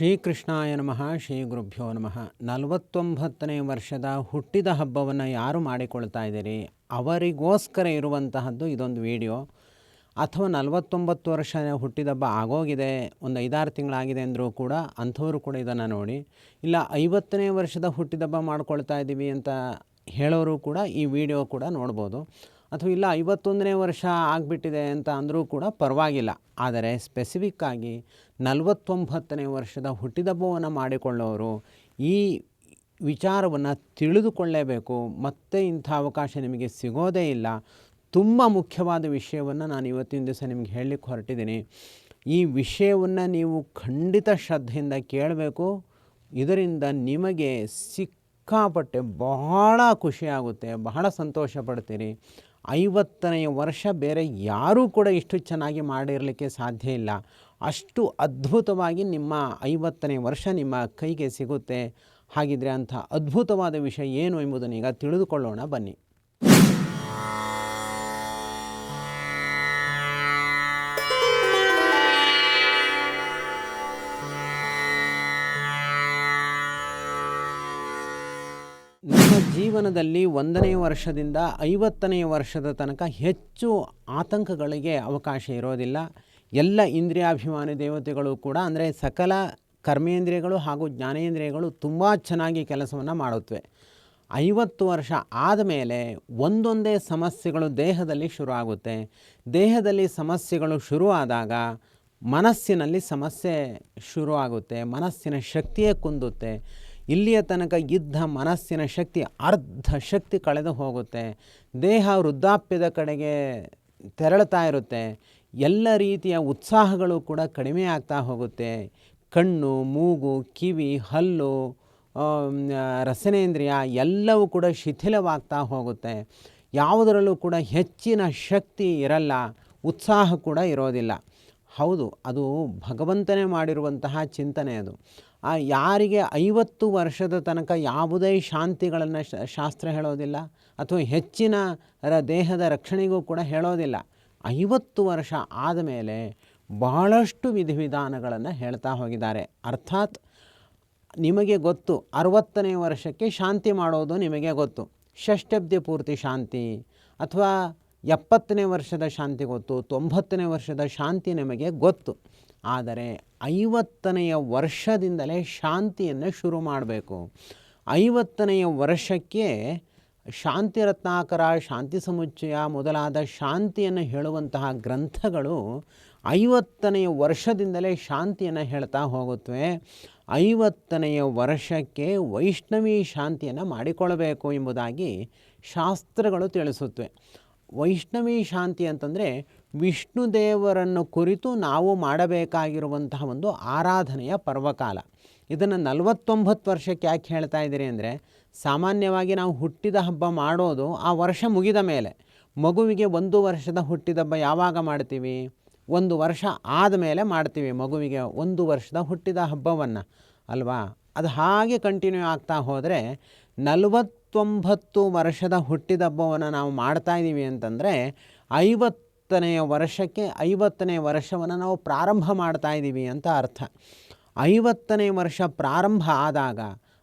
ಶ್ರೀಕೃಷ್ಣಾಯ ನಮಃ ಶ್ರೀ ಗುರುಭ್ಯೋ ನಮಃ. ನಲವತ್ತೊಂಬತ್ತನೇ ವರ್ಷದ ಹುಟ್ಟಿದ ಹಬ್ಬವನ್ನು ಯಾರು ಮಾಡಿಕೊಳ್ತಾ ಇದ್ದೀರಿ? ಅವರಿಗೋಸ್ಕರ ಇರುವಂತಹದ್ದು ಇದೊಂದು ವಿಡಿಯೋ. ಅಥವಾ ನಲವತ್ತೊಂಬತ್ತು ವರ್ಷ ಹುಟ್ಟಿದ ಹಬ್ಬ ಆಗೋಗಿದೆ, ಒಂದು ಐದಾರು ತಿಂಗಳಾಗಿದೆ ಅಂದರೂ ಕೂಡ ಅಂಥವರು ಕೂಡ ಇದನ್ನು ನೋಡಿ. ಇಲ್ಲ, ಐವತ್ತನೇ ವರ್ಷದ ಹುಟ್ಟಿದಬ್ಬ ಮಾಡ್ಕೊಳ್ತಾ ಇದ್ದೀವಿ ಅಂತ ಹೇಳೋರು ಕೂಡ ಈ ವಿಡಿಯೋ ಕೂಡ ನೋಡ್ಬೋದು. ಅಥವಾ ಇಲ್ಲ ಐವತ್ತೊಂದನೇ ವರ್ಷ ಆಗಿಬಿಟ್ಟಿದೆ ಅಂತ ಅಂದರೂ ಕೂಡ ಪರವಾಗಿಲ್ಲ. ಆದರೆ ಸ್ಪೆಸಿಫಿಕ್ ಆಗಿ ನಲವತ್ತೊಂಬತ್ತನೇ ವರ್ಷದ ಹುಟ್ಟಿದಬ್ಬವನ್ನು ಮಾಡಿಕೊಳ್ಳೋರು ಈ ವಿಚಾರವನ್ನು ತಿಳಿದುಕೊಳ್ಳೇಬೇಕು. ಮತ್ತೆ ಇಂಥ ಅವಕಾಶ ನಿಮಗೆ ಸಿಗೋದೇ ಇಲ್ಲ. ತುಂಬ ಮುಖ್ಯವಾದ ವಿಷಯವನ್ನು ನಾನು ಇವತ್ತಿನ ದಿವಸ ನಿಮಗೆ ಹೇಳಲಿಕ್ಕೆ ಹೊರಟಿದ್ದೀನಿ. ಈ ವಿಷಯವನ್ನು ನೀವು ಖಂಡಿತ ಶ್ರದ್ಧೆಯಿಂದ ಕೇಳಬೇಕು. ಇದರಿಂದ ನಿಮಗೆ ಸಿಕ್ಕಾಪಟ್ಟೆ ಬಹಳ ಖುಷಿಯಾಗುತ್ತೆ. ಬಹಳ ಸಂತೋಷ ಪಡ್ತೀರಿ. ಐವತ್ತನೆಯ ವರ್ಷ ಬೇರೆ ಯಾರೂ ಕೂಡ ಇಷ್ಟು ಚೆನ್ನಾಗಿ ಮಾಡಿರಲಿಕ್ಕೆ ಸಾಧ್ಯ ಇಲ್ಲ. ಅಷ್ಟು ಅದ್ಭುತವಾಗಿ ನಿಮ್ಮ ಐವತ್ತನೇ ವರ್ಷ ನಿಮ್ಮ ಕೈಗೆ ಸಿಗುತ್ತೆ. ಹಾಗಿದ್ರೆ ಅಂಥ ಅದ್ಭುತವಾದ ವಿಷಯ ಏನು ಎಂಬುದನ್ನು ಈಗ ತಿಳಿದುಕೊಳ್ಳೋಣ ಬನ್ನಿ. ಜೀವನದಲ್ಲಿ ಒಂದನೇ ವರ್ಷದಿಂದ ಐವತ್ತನೆಯ ವರ್ಷದ ತನಕ ಹೆಚ್ಚು ಆತಂಕಗಳಿಗೆ ಅವಕಾಶ ಇರೋದಿಲ್ಲ. ಎಲ್ಲ ಇಂದ್ರಿಯಾಭಿಮಾನಿ ದೇವತೆಗಳು ಕೂಡ ಅಂದರೆ ಸಕಲ ಕರ್ಮೇಂದ್ರಿಯಗಳು ಹಾಗೂ ಜ್ಞಾನೇಂದ್ರಿಯಗಳು ತುಂಬ ಚೆನ್ನಾಗಿ ಕೆಲಸವನ್ನು ಮಾಡುತ್ತವೆ ಐವತ್ತು ವರ್ಷ ಆದಮೇಲೆ ಒಂದೊಂದೇ ಸಮಸ್ಯೆಗಳು ದೇಹದಲ್ಲಿ ಶುರು ಆಗುತ್ತೆ ದೇಹದಲ್ಲಿ ಸಮಸ್ಯೆಗಳು ಶುರುವಾದಾಗ ಮನಸ್ಸಿನಲ್ಲಿ ಸಮಸ್ಯೆ ಶುರುವಾಗುತ್ತೆ. ಮನಸ್ಸಿನ ಶಕ್ತಿಯೇ ಕುಂದುತ್ತೆ. ಇಲ್ಲಿಯ ತನಕ ಇದ್ದ ಮನಸ್ಸಿನ ಶಕ್ತಿ, ಅರ್ಧ ಶಕ್ತಿ ಕಳೆದು ಹೋಗುತ್ತೆ. ದೇಹ ವೃದ್ಧಾಪ್ಯದ ಕಡೆಗೆ ತೆರಳುತ್ತಾ ಇರುತ್ತೆ. ಎಲ್ಲ ರೀತಿಯ ಉತ್ಸಾಹಗಳು ಕೂಡ ಕಡಿಮೆ ಆಗ್ತಾ ಹೋಗುತ್ತೆ. ಕಣ್ಣು, ಮೂಗು, ಕಿವಿ, ಹಲ್ಲು ರಸನೇಂದ್ರಿಯ ಎಲ್ಲವೂ ಕೂಡ ಶಿಥಿಲವಾಗ್ತಾ ಹೋಗುತ್ತೆ. ಯಾವುದರಲ್ಲೂ ಕೂಡ ಹೆಚ್ಚಿನ ಶಕ್ತಿ ಇರಲ್ಲ, ಉತ್ಸಾಹ ಕೂಡ ಇರೋದಿಲ್ಲ. ಹೌದು, ಅದು ಭಗವಂತನೇ ಮಾಡಿರುವಂತಹ ಚಿಂತನೆ ಅದು. ಆ ಯಾರಿಗೆ ಐವತ್ತು ವರ್ಷದ ತನಕ ಯಾವುದೇ ಶಾಂತಿಗಳನ್ನು ಶಾಸ್ತ್ರ ಹೇಳೋದಿಲ್ಲ ಅಥವಾ ಹೆಚ್ಚಿನ ದೇಹದ ರಕ್ಷಣೆಗೂ ಕೂಡ ಹೇಳೋದಿಲ್ಲ. ಐವತ್ತು ವರ್ಷ ಆದಮೇಲೆ ಬಹಳಷ್ಟು ವಿಧಿವಿಧಾನಗಳನ್ನು ಹೇಳ್ತಾ ಹೋಗಿದ್ದಾರೆ. ಅರ್ಥಾತ್ ನಿಮಗೆ ಗೊತ್ತು, ಅರವತ್ತನೇ ವರ್ಷಕ್ಕೆ ಶಾಂತಿ ಮಾಡೋದು ನಿಮಗೆ ಗೊತ್ತು. ಷಷ್ಠಬ್ದಿ ಪೂರ್ತಿ ಶಾಂತಿ ಅಥವಾ ಎಪ್ಪತ್ತನೇ ವರ್ಷದ ಶಾಂತಿ ಗೊತ್ತು, ತೊಂಬತ್ತನೇ ವರ್ಷದ ಶಾಂತಿ ನಿಮಗೆ ಗೊತ್ತು. ಆದರೆ ಐವತ್ತನೆಯ ವರ್ಷದಿಂದಲೇ ಶಾಂತಿಯನ್ನು ಶುರು ಮಾಡಬೇಕು. ಐವತ್ತನೆಯ ವರ್ಷಕ್ಕೆ ಶಾಂತಿ ರತ್ನಾಕರ ಶಾಂತಿ ಸಮುಚ್ಚಯ ಮೊದಲಾದ ಶಾಂತಿಯನ್ನು ಹೇಳುವಂತಹ ಗ್ರಂಥಗಳು ಐವತ್ತನೆಯ ವರ್ಷದಿಂದಲೇ ಶಾಂತಿಯನ್ನು ಹೇಳ್ತಾ ಹೋಗುತ್ತವೆ. ಐವತ್ತನೆಯ ವರ್ಷಕ್ಕೆ ವೈಷ್ಣವಿ ಶಾಂತಿಯನ್ನು ಮಾಡಿಕೊಳ್ಳಬೇಕು ಎಂಬುದಾಗಿ ಶಾಸ್ತ್ರಗಳು ತಿಳಿಸುತ್ತವೆ. ವೈಷ್ಣವಿ ಶಾಂತಿ ಅಂತಂದರೆ ವಿಷ್ಣು ದೇವರನ್ನು ಕುರಿತು ನಾವು ಮಾಡಬೇಕಾಗಿರುವಂತಹ ಒಂದು ಆರಾಧನೆಯ ಪರ್ವಕಾಲ. ಇದನ್ನು ನಲವತ್ತೊಂಬತ್ತು ವರ್ಷಕ್ಕೆ ಯಾಕೆ ಹೇಳ್ತಾ ಇದ್ದೀರಿ ಅಂದರೆ, ಸಾಮಾನ್ಯವಾಗಿ ನಾವು ಹುಟ್ಟಿದ ಹಬ್ಬ ಮಾಡೋದು ಆ ವರ್ಷ ಮುಗಿದ ಮೇಲೆ. ಮಗುವಿಗೆ ಒಂದು ವರ್ಷದ ಹುಟ್ಟಿದ ಹಬ್ಬ ಯಾವಾಗ ಮಾಡ್ತೀವಿ? ಒಂದು ವರ್ಷ ಆದಮೇಲೆ ಮಾಡ್ತೀವಿ ಮಗುವಿಗೆ ಒಂದು ವರ್ಷದ ಹುಟ್ಟಿದ ಹಬ್ಬವನ್ನು. ಅಲ್ವಾ? ಅದು ಹಾಗೆ ಕಂಟಿನ್ಯೂ ಆಗ್ತಾ ಹೋದರೆ ನಲವತ್ತೊಂಬತ್ತು ವರ್ಷದ ಹುಟ್ಟಿದ ಹಬ್ಬವನ್ನು ನಾವು ಮಾಡ್ತಾಯಿದ್ದೀವಿ ಅಂತಂದರೆ ಐವತ್ತನೆಯ ವರ್ಷಕ್ಕೆ ಐವತ್ತನೇ ವರ್ಷವನ್ನು ನಾವು ಪ್ರಾರಂಭ ಮಾಡ್ತಾ ಇದ್ದೀವಿ ಅಂತ ಅರ್ಥ. ಐವತ್ತನೇ ವರ್ಷ ಪ್ರಾರಂಭ ಆದಾಗ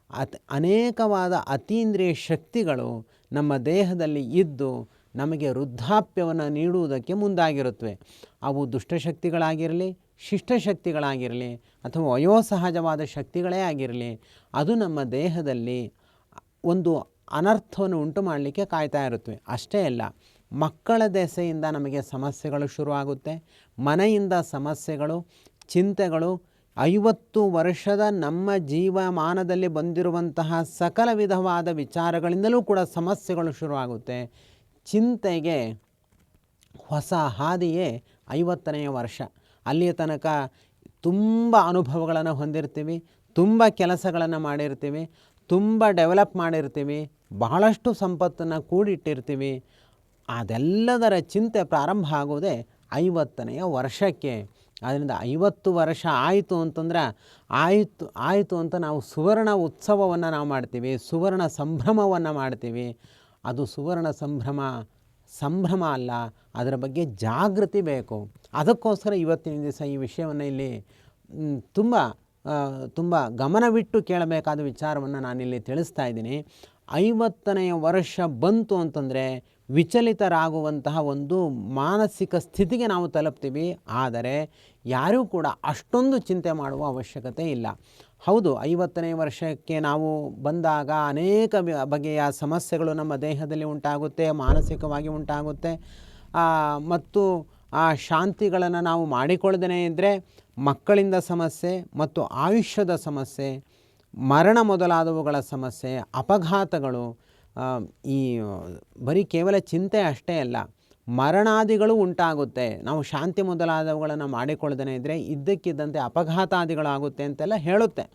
ಅತ್ ಅನೇಕವಾದ ಅತೀಂದ್ರಿಯ ಶಕ್ತಿಗಳು ನಮ್ಮ ದೇಹದಲ್ಲಿ ಇದ್ದು ನಮಗೆ ವೃದ್ಧಾಪ್ಯವನ್ನು ನೀಡುವುದಕ್ಕೆ ಮುಂದಾಗಿರುತ್ತವೆ. ಅವು ದುಷ್ಟಶಕ್ತಿಗಳಾಗಿರಲಿ, ಶಿಷ್ಟಶಕ್ತಿಗಳಾಗಿರಲಿ ಅಥವಾ ವಯೋಸಹಜವಾದ ಶಕ್ತಿಗಳೇ ಆಗಿರಲಿ, ಅದು ನಮ್ಮ ದೇಹದಲ್ಲಿ ಒಂದು ಅನರ್ಥವನ್ನು ಉಂಟು ಮಾಡಲಿಕ್ಕೆ ಕಾಯ್ತಾ ಇರುತ್ತವೆ. ಅಷ್ಟೇ ಅಲ್ಲ ಮಕ್ಕಳ ದೆಸೆಯಿಂದ ನಮಗೆ ಸಮಸ್ಯೆಗಳು ಶುರುವಾಗುತ್ತೆ. ಮನೆಯಿಂದ ಸಮಸ್ಯೆಗಳು, ಚಿಂತೆಗಳು, ಐವತ್ತು ವರ್ಷದ ನಮ್ಮ ಜೀವಮಾನದಲ್ಲಿ ಬಂದಿರುವಂತಹ ಸಕಲ ವಿಧವಾದ ವಿಚಾರಗಳಿಂದಲೂ ಕೂಡ ಸಮಸ್ಯೆಗಳು ಶುರುವಾಗುತ್ತೆ. ಚಿಂತೆಗೆ ಹೊಸ ಹಾದಿಯೇ ಐವತ್ತನೆಯ ವರ್ಷ. ಅಲ್ಲಿಯ ತನಕ ತುಂಬ ಅನುಭವಗಳನ್ನು ಹೊಂದಿರ್ತೀವಿ, ತುಂಬ ಕೆಲಸಗಳನ್ನು ಮಾಡಿರ್ತೀವಿ, ತುಂಬ ಡೆವಲಪ್ ಮಾಡಿರ್ತೀವಿ, ಬಹಳಷ್ಟು ಸಂಪತ್ತನ್ನು ಕೂಡಿಟ್ಟಿರ್ತೀವಿ. ಅದೆಲ್ಲದರ ಚಿಂತೆ ಪ್ರಾರಂಭ ಆಗೋದೇ ಐವತ್ತನೆಯ ವರ್ಷಕ್ಕೆ. ಆದ್ದರಿಂದ ಐವತ್ತು ವರ್ಷ ಆಯಿತು ಅಂತಂದ್ರೆ ಆಯಿತು ಆಯಿತು ಅಂತ ನಾವು ಸುವರ್ಣ ಉತ್ಸವವನ್ನು ನಾವು ಮಾಡ್ತೀವಿ, ಸುವರ್ಣ ಸಂಭ್ರಮವನ್ನು ಮಾಡ್ತೀವಿ. ಅದು ಸುವರ್ಣ ಸಂಭ್ರಮ ಸಂಭ್ರಮ ಅಲ್ಲ, ಅದರ ಬಗ್ಗೆ ಜಾಗೃತಿ ಬೇಕು. ಅದಕ್ಕೋಸ್ಕರ ಇವತ್ತಿನ ದಿವಸ ಈ ವಿಷಯವನ್ನು ಇಲ್ಲಿ ತುಂಬ ತುಂಬ ಗಮನವಿಟ್ಟು ಕೇಳಬೇಕಾದ ವಿಚಾರವನ್ನು ನಾನಿಲ್ಲಿ ತಿಳಿಸ್ತಾ ಇದ್ದೀನಿ. ಐವತ್ತನೆಯ ವರ್ಷ ಬಂತು ಅಂತಂದರೆ ವಿಚಲಿತರಾಗುವಂತಹ ಒಂದು ಮಾನಸಿಕ ಸ್ಥಿತಿಗೆ ನಾವು ತಲುಪ್ತೀವಿ. ಆದರೆ ಯಾರೂ ಕೂಡ ಅಷ್ಟೊಂದು ಚಿಂತೆ ಮಾಡುವ ಅವಶ್ಯಕತೆ ಇಲ್ಲ. ಹೌದು ಐವತ್ತನೇ ವರ್ಷಕ್ಕೆ ನಾವು ಬಂದಾಗ ಅನೇಕ ಬಗೆಯ ಸಮಸ್ಯೆಗಳು ನಮ್ಮ ದೇಹದಲ್ಲಿ ಉಂಟಾಗುತ್ತೆ, ಮಾನಸಿಕವಾಗಿ ಉಂಟಾಗುತ್ತೆ. ಮತ್ತು ಆ ಶಾಂತಿಗಳನ್ನು ನಾವು ಮಾಡಿಕೊಳ್ಳದೇ ಇದ್ದರೆ ಮಕ್ಕಳಿಂದ ಸಮಸ್ಯೆ ಮತ್ತು ಆಯುಷ್ಯದ ಸಮಸ್ಯೆ ಮರಣ ಮೊದಲಾದವುಗಳ ಸಮಸ್ಯೆ, ಅಪಘಾತಗಳು ಈ ಬರೀ ಕೇವಲ ಚಿಂತೆ ಅಷ್ಟೇ ಅಲ್ಲ, ಮರಣಾದಿಗಳು ಉಂಟಾಗುತ್ತೆ. ನಾವು ಶಾಂತಿ ಮೊದಲಾದವುಗಳನ್ನು ಮಾಡಿಕೊಳ್ಳದೇ ಇದ್ದರೆ ಇದ್ದಕ್ಕಿದ್ದಂತೆ ಅಪಘಾತಾದಿಗಳಾಗುತ್ತೆ ಅಂತೆಲ್ಲ ಹೇಳುತ್ತೆ.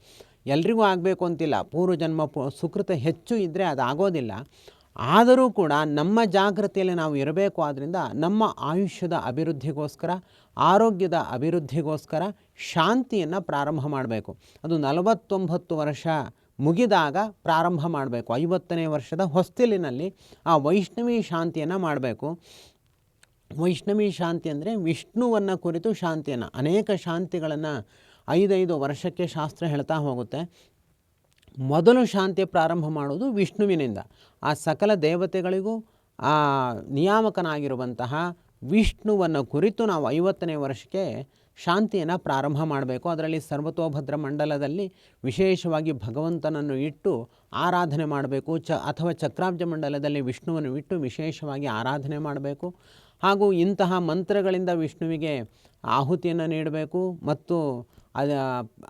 ಎಲ್ರಿಗೂ ಆಗಬೇಕು ಅಂತಿಲ್ಲ. ಪೂರ್ವಜನ್ಮ ಪು, ಸುಕೃತ ಹೆಚ್ಚು ಇದ್ದರೆ ಅದಾಗೋದಿಲ್ಲ. ಆದರೂ ಕೂಡ ನಮ್ಮ ಜಾಗೃತಿಯಲ್ಲಿ ನಾವು ಇರಬೇಕು ಆದ್ದರಿಂದ ನಮ್ಮ ಆಯುಷ್ಯದ ಅಭಿವೃದ್ಧಿಗೋಸ್ಕರ, ಆರೋಗ್ಯದ ಅಭಿವೃದ್ಧಿಗೋಸ್ಕರ ಶಾಂತಿಯನ್ನು ಪ್ರಾರಂಭ ಮಾಡಬೇಕು. ಅದು ನಲವತ್ತೊಂಬತ್ತು ವರ್ಷ ಮುಗಿದಾಗ ಪ್ರಾರಂಭ ಮಾಡಬೇಕು. ಐವತ್ತನೇ ವರ್ಷದ ಹೊಸ್ತಿಲಿನಲ್ಲಿ ಆ ವೈಷ್ಣವಿ ಶಾಂತಿಯನ್ನು ಮಾಡಬೇಕು. ವೈಷ್ಣವಿ ಶಾಂತಿ ಅಂದರೆ ವಿಷ್ಣುವನ್ನು ಕುರಿತು ಶಾಂತಿಯನ್ನು. ಅನೇಕ ಶಾಂತಿಗಳನ್ನು ಐದೈದು ವರ್ಷಕ್ಕೆ ಶಾಸ್ತ್ರ ಹೇಳ್ತಾ ಹೋಗುತ್ತೆ. ಮೊದಲು ಶಾಂತಿ ಪ್ರಾರಂಭ ಮಾಡುವುದು ವಿಷ್ಣುವಿನಿಂದ. ಆ ಸಕಲ ದೇವತೆಗಳಿಗೂ ಆ ನಿಯಾಮಕನಾಗಿರುವಂತಹ ವಿಷ್ಣುವನ್ನು ಕುರಿತು ನಾವು ಐವತ್ತನೇ ವರ್ಷಕ್ಕೆ ಶಾಂತಿಯನ್ನು ಪ್ರಾರಂಭ ಮಾಡಬೇಕು. ಅದರಲ್ಲಿ ಸರ್ವತೋಭದ್ರ ಮಂಡಲದಲ್ಲಿ ವಿಶೇಷವಾಗಿ ಭಗವಂತನನ್ನು ಇಟ್ಟು ಆರಾಧನೆ ಮಾಡಬೇಕು. ಚ ಅಥವಾ ಚಕ್ರಾಬ್ಜ ಮಂಡಲದಲ್ಲಿ ವಿಷ್ಣುವನ್ನು ಇಟ್ಟು ವಿಶೇಷವಾಗಿ ಆರಾಧನೆ ಮಾಡಬೇಕು. ಹಾಗೂ ಇಂತಹ ಮಂತ್ರಗಳಿಂದ ವಿಷ್ಣುವಿಗೆ ಆಹುತಿಯನ್ನು ನೀಡಬೇಕು. ಮತ್ತು ಅದ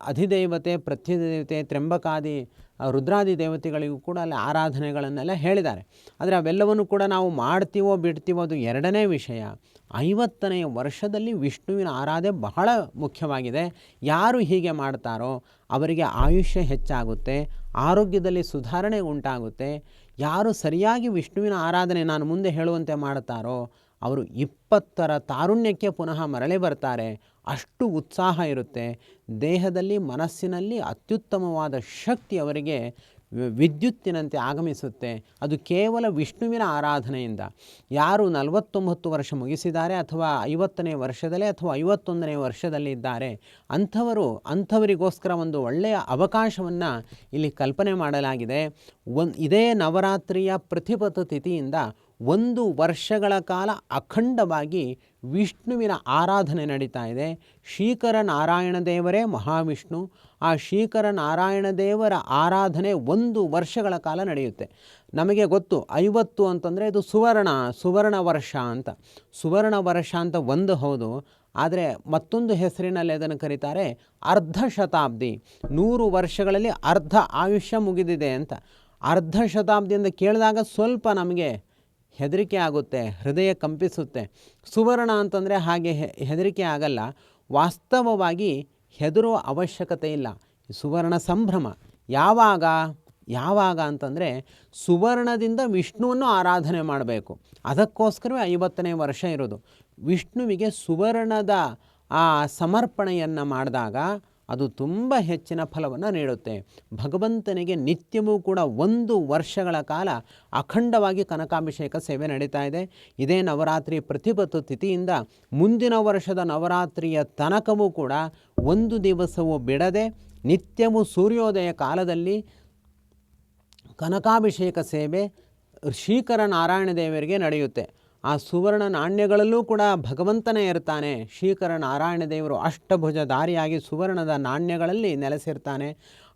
ಅಧಿದೇವತೆ ಪ್ರತ್ಯದೇವತೆ ತ್ರ್ಯಂಬಕಾದಿ ಆ, ರುದ್ರಾದಿ ದೇವತೆಗಳಿಗೂ ಕೂಡ ಅಲ್ಲಿ ಆರಾಧನೆಗಳನ್ನೆಲ್ಲ ಹೇಳಿದ್ದಾರೆ. ಆದರೆ ಅವೆಲ್ಲವನ್ನು ಕೂಡ ನಾವು ಮಾಡ್ತೀವೋ ಬಿಡ್ತೀವೋ ಅದು ಎರಡನೇ ವಿಷಯ. ಐವತ್ತನೆಯ ವರ್ಷದಲ್ಲಿ ವಿಷ್ಣುವಿನ ಆರಾಧನೆ ಬಹಳ ಮುಖ್ಯವಾಗಿದೆ. ಯಾರು ಹೀಗೆ ಮಾಡ್ತಾರೋ ಅವರಿಗೆ ಆಯುಷ್ಯ ಹೆಚ್ಚಾಗುತ್ತೆ ಆರೋಗ್ಯದಲ್ಲಿ ಸುಧಾರಣೆ ಉಂಟಾಗುತ್ತೆ. ಯಾರು ಸರಿಯಾಗಿ ವಿಷ್ಣುವಿನ ಆರಾಧನೆ ನಾನು ಮುಂದೆ ಹೇಳುವಂತೆ ಮಾಡ್ತಾರೋ ಅವರು ಇಪ್ಪತ್ತರ ತಾರುಣ್ಯಕ್ಕೆ ಪುನಃ ಮರಳಿ ಬರ್ತಾರೆ. ಅಷ್ಟು ಉತ್ಸಾಹ ಇರುತ್ತೆ. ದೇಹದಲ್ಲಿ, ಮನಸ್ಸಿನಲ್ಲಿ ಅತ್ಯುತ್ತಮವಾದ ಶಕ್ತಿ ಅವರಿಗೆ ವಿದ್ಯುತ್ತಿನಂತೆ ಆಗಮಿಸುತ್ತೆ. ಅದು ಕೇವಲ ವಿಷ್ಣುವಿನ ಆರಾಧನೆಯಿಂದ. ಯಾರು ನಲವತ್ತೊಂಬತ್ತು ವರ್ಷ ಮುಗಿಸಿದ್ದಾರೆ ಅಥವಾ ಐವತ್ತನೇ ವರ್ಷದಲ್ಲೇ ಅಥವಾ ಐವತ್ತೊಂದನೇ ವರ್ಷದಲ್ಲಿ ಇದ್ದಾರೆ, ಅಂಥವರು, ಅಂಥವರಿಗೋಸ್ಕರ ಒಂದು ಒಳ್ಳೆಯ ಅವಕಾಶವನ್ನು ಇಲ್ಲಿ ಕಲ್ಪನೆ ಮಾಡಲಾಗಿದೆ. ಒನ್ ಇದೇ ನವರಾತ್ರಿಯ ಪ್ರತಿಪಥ ತಿಥಿಯಿಂದ ಒಂದು ವರ್ಷಗಳ ಕಾಲ ಅಖಂಡವಾಗಿ ವಿಷ್ಣುವಿನ ಆರಾಧನೆ ನಡೀತಾ ಇದೆ. ಶ್ರೀಕರ ನಾರಾಯಣ ದೇವರೇ ಮಹಾವಿಷ್ಣು. ಆ ಶ್ರೀಕರ ನಾರಾಯಣ ದೇವರ ಆರಾಧನೆ ಒಂದು ವರ್ಷಗಳ ಕಾಲ ನಡೆಯುತ್ತೆ. ನಮಗೆ ಗೊತ್ತು, ಐವತ್ತು ಅಂತಂದರೆ ಇದು ಸುವರ್ಣ ಸುವರ್ಣ ವರ್ಷ ಅಂತ. ಸುವರ್ಣ ವರ್ಷ ಅಂತ ಒಂದು ಹೌದು, ಆದರೆ ಮತ್ತೊಂದು ಹೆಸರಿನಲ್ಲಿ ಅದನ್ನು ಕರೀತಾರೆ ಅರ್ಧ ಶತಾಬ್ದಿ. ನೂರು ವರ್ಷಗಳಲ್ಲಿ ಅರ್ಧ ಆಯುಷ್ಯ ಮುಗಿದಿದೆ ಅಂತ. ಅರ್ಧ ಶತಾಬ್ದಿಯಿಂದ ಕೇಳಿದಾಗ ಸ್ವಲ್ಪ ನಮಗೆ ಹೆದರಿಕೆ ಆಗುತ್ತೆ, ಹೃದಯ ಕಂಪಿಸುತ್ತೆ. ಸುವರ್ಣ ಅಂತಂದರೆ ಹಾಗೆ ಹೆದರಿಕೆ ಆಗಲ್ಲ. ವಾಸ್ತವವಾಗಿ ಹೆದರುವ ಅವಶ್ಯಕತೆ ಇಲ್ಲ. ಸುವರ್ಣ ಸಂಭ್ರಮ. ಯಾವಾಗ? ಯಾವಾಗ ಅಂತಂದರೆ ಸುವರ್ಣದಿಂದ ವಿಷ್ಣುವನ್ನು ಆರಾಧನೆ ಮಾಡಬೇಕು. ಅದಕ್ಕೋಸ್ಕರವೇ ಐವತ್ತನೇ ವರ್ಷ ಇರೋದು. ವಿಷ್ಣುವಿಗೆ ಸುವರ್ಣದ ಆ ಸಮರ್ಪಣೆಯನ್ನು ಮಾಡಿದಾಗ ಅದು ತುಂಬ ಹೆಚ್ಚಿನ ಫಲವನ್ನು ನೀಡುತ್ತೆ. ಭಗವಂತನಿಗೆ ನಿತ್ಯವೂ ಕೂಡ ಒಂದು ವರ್ಷಗಳ ಕಾಲ ಅಖಂಡವಾಗಿ ಕನಕಾಭಿಷೇಕ ಸೇವೆ ನಡೀತಾ ಇದೆ. ಇದೇ ನವರಾತ್ರಿ ಪ್ರತಿಪತ್ತು ತಿಥಿಯಿಂದ ಮುಂದಿನ ವರ್ಷದ ನವರಾತ್ರಿಯ ತನಕವೂ ಕೂಡ ಒಂದು ದಿವಸವೂ ಬಿಡದೆ ನಿತ್ಯವೂ ಸೂರ್ಯೋದಯ ಕಾಲದಲ್ಲಿ ಕನಕಾಭಿಷೇಕ ಸೇವೆ ಶ್ರೀಕರ ನಾರಾಯಣ ದೇವರಿಗೆ ನಡೆಯುತ್ತೆ. ಆ ಸುವರ್ಣ ನಾಣ್ಯಗಳಲ್ಲೂ ಕೂಡ ಭಗವಂತನೇ ಇರ್ತಾನೆ. ಶ್ರೀಕರ ನಾರಾಯಣ ದೇವರು ಅಷ್ಟಭುಜಧಾರಿಯಾಗಿ ಸುವರ್ಣದ ನಾಣ್ಯಗಳಲ್ಲಿ ನೆಲೆಸಿರ್ತಾನೆ.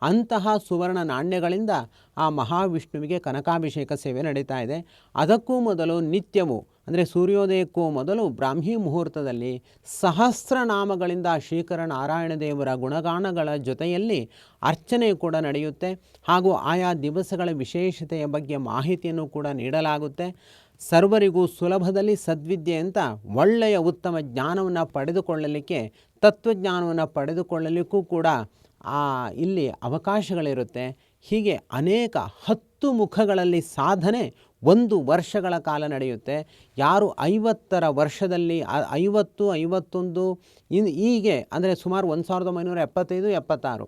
ಅಂತಹ ಸುವರ್ಣ ನಾಣ್ಯಗಳಿಂದ ಆ ಮಹಾವಿಷ್ಣುವಿಗೆ ಕನಕಾಭಿಷೇಕ ಸೇವೆ ನಡೀತಾ ಇದೆ. ಅದಕ್ಕೂ ಮೊದಲು ನಿತ್ಯವು, ಅಂದರೆ ಸೂರ್ಯೋದಯಕ್ಕೂ ಮೊದಲು ಬ್ರಾಹ್ಮಿ ಮುಹೂರ್ತದಲ್ಲಿ ಸಹಸ್ರನಾಮಗಳಿಂದ ಶ್ರೀಕರ ನಾರಾಯಣ ದೇವರ ಗುಣಗಾನಗಳ ಜೊತೆಯಲ್ಲಿ ಅರ್ಚನೆ ಕೂಡ ನಡೆಯುತ್ತೆ. ಹಾಗೂ ಆಯಾ ದಿವಸಗಳ ವಿಶೇಷತೆಯ ಬಗ್ಗೆ ಮಾಹಿತಿಯನ್ನು ಕೂಡ ನೀಡಲಾಗುತ್ತೆ. ಸರ್ವರಿಗೂ ಸುಲಭದಲ್ಲಿ ಸದ್ವಿದ್ಯೆ ಅಂತ ಒಳ್ಳೆಯ ಉತ್ತಮ ಜ್ಞಾನವನ್ನು ಪಡೆದುಕೊಳ್ಳಲಿಕ್ಕೆ, ತತ್ವಜ್ಞಾನವನ್ನು ಪಡೆದುಕೊಳ್ಳಲಿಕ್ಕೂ ಕೂಡ ಇಲ್ಲಿ ಅವಕಾಶಗಳಿರುತ್ತೆ. ಹೀಗೆ ಅನೇಕ ಹತ್ತು ಮುಖಗಳಲ್ಲಿ ಸಾಧನೆ ಒಂದು ವರ್ಷಗಳ ಕಾಲ ನಡೆಯುತ್ತೆ. ಯಾರು ಐವತ್ತರ ವರ್ಷದಲ್ಲಿ ಐವತ್ತು, ಐವತ್ತೊಂದು, ಇನ್ ಹೀಗೆ ಅಂದರೆ ಸುಮಾರು ಒಂದು ಸಾವಿರದ ಒಂಬೈನೂರ ಎಪ್ಪತ್ತೈದು, ಎಪ್ಪತ್ತಾರು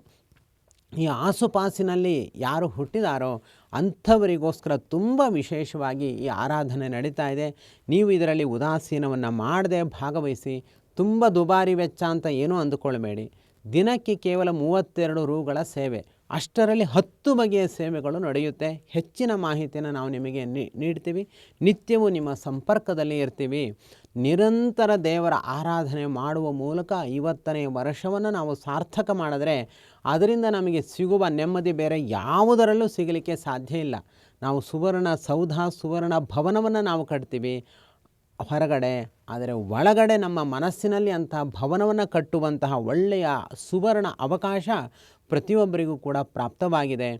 ಈ ಆಸುಪಾಸಿನಲ್ಲಿ ಯಾರು ಹುಟ್ಟಿದಾರೋ ಅಂಥವರಿಗೋಸ್ಕರ ತುಂಬ ವಿಶೇಷವಾಗಿ ಈ ಆರಾಧನೆ ನಡೀತಾ ಇದೆ. ನೀವು ಇದರಲ್ಲಿ ಉದಾಸೀನವನ್ನು ಮಾಡದೆ ಭಾಗವಹಿಸಿ, ತುಂಬ ದುಬಾರಿ ವೆಚ್ಚ ಅಂತ ಏನೂ ಅಂದುಕೊಳ್ಬೇಡಿ. ದಿನಕ್ಕೆ ಕೇವಲ ಮೂವತ್ತೆರಡು ರೂಗಳ ಸೇವೆ. ಅಷ್ಟರಲ್ಲಿ ಹತ್ತು ಬಗೆಯ ಸೇವೆಗಳು ನಡೆಯುತ್ತೆ. ಹೆಚ್ಚಿನ ಮಾಹಿತಿಯನ್ನು ನಾವು ನಿಮಗೆ ನೀಡ್ತೀವಿ. ನಿತ್ಯವೂ ನಿಮ್ಮ ಸಂಪರ್ಕದಲ್ಲಿ ಇರ್ತೀವಿ. ನಿರಂತರ ದೇವರ ಆರಾಧನೆ ಮಾಡುವ ಮೂಲಕ ಇವತ್ತನೇ ವರ್ಷವನ್ನು ನಾವು ಸಾರ್ಥಕ ಮಾಡಿದ್ರೆ ಅದರಿಂದ ನಮಗೆ ಸಿಗುವ ನೆಮ್ಮದಿ ಬೇರೆ ಯಾವುದರಲ್ಲೂ ಸಿಗಲಿಕ್ಕೆ ಸಾಧ್ಯ ಇಲ್ಲ. ನಾವು ಸುವರ್ಣ ಸೌಧ, ಸುವರ್ಣ ಭವನವನ್ನು ನಾವು ಕಟ್ತೀವಿ. ಹೊರಗಡೆ, ಆದರೆ ಒಳಗಡೆ ನಮ್ಮ ಮನಸ್ಸಿನಲ್ಲಿ ಅಂತಹ ಭವನವನ್ನು ಕಟ್ಟುವಂತಹ ಒಳ್ಳೆಯ ಸುವರ್ಣ ಅವಕಾಶ ಪ್ರತಿಯೊಬ್ಬರಿಗೂ ಕೂಡ ಪ್ರಾಪ್ತವಾಗಿದೆ.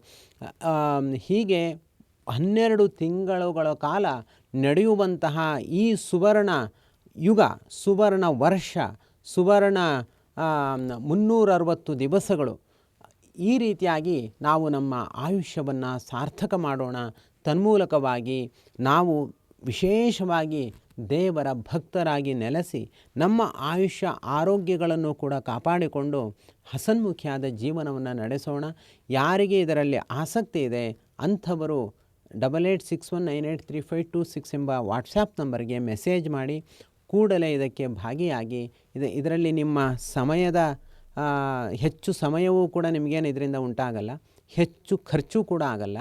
ಹೀಗೆ ಹನ್ನೆರಡು ತಿಂಗಳುಗಳ ಕಾಲ ನಡೆಯುವಂತಹ ಈ ಸುವರ್ಣ ಯುಗ, ಸುವರ್ಣ ವರ್ಷ, ಸುವರ್ಣ ಮುನ್ನೂರ ಅರವತ್ತು ದಿವಸಗಳು ಈ ರೀತಿಯಾಗಿ ನಾವು ನಮ್ಮ ಆಯುಷ್ಯವನ್ನು ಸಾರ್ಥಕ ಮಾಡೋಣ. ತನ್ಮೂಲಕವಾಗಿ ನಾವು ವಿಶೇಷವಾಗಿ ದೇವರ ಭಕ್ತರಾಗಿ ನೆಲೆಸಿ ನಮ್ಮ ಆಯುಷ್ಯ ಆರೋಗ್ಯಗಳನ್ನು ಕೂಡ ಕಾಪಾಡಿಕೊಂಡು ಹಸನ್ಮುಖಿಯಾದ ಜೀವನವನ್ನು ನಡೆಸೋಣ. ಯಾರಿಗೆ ಇದರಲ್ಲಿ ಆಸಕ್ತಿ ಇದೆ ಅಂಥವರು double eight six one nine eight three five two six ಎಂಬ ವಾಟ್ಸಾಪ್ ನಂಬರ್ಗೆ ಮೆಸೇಜ್ ಮಾಡಿ ಕೂಡಲೇ ಇದಕ್ಕೆ ಭಾಗಿಯಾಗಿ. ಇದು ಇದರಲ್ಲಿ ನಿಮ್ಮ ಸಮಯದ ಹೆಚ್ಚು ಸಮಯವೂ ಕೂಡ ನಿಮಗೇನು ಇದರಿಂದ ಉಂಟಾಗಲ್ಲ, ಹೆಚ್ಚು ಖರ್ಚು ಕೂಡ ಆಗಲ್ಲ,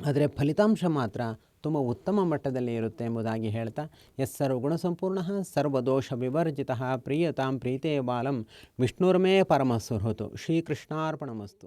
ಆದರೆ ಫಲಿತಾಂಶ ಮಾತ್ರ ತುಂಬ ಉತ್ತಮ ಮಟ್ಟದಲ್ಲಿ ಇರುತ್ತೆ ಎಂಬುದಾಗಿ ಹೇಳ್ತಾ, ಎಸ್ ಸರ್ವಗುಣ ಸಂಪೂರ್ಣ ಸರ್ವದೋಷ ವಿವರ್ಜಿತ ಪ್ರಿಯತಾಂ ಪ್ರೀತೇ ಬಾಲಂ ವಿಷ್ಣುರ್ಮೇ ಪರಮಸುಹೃತು ಶ್ರೀಕೃಷ್ಣಾರ್ಪಣಮಸ್ತು.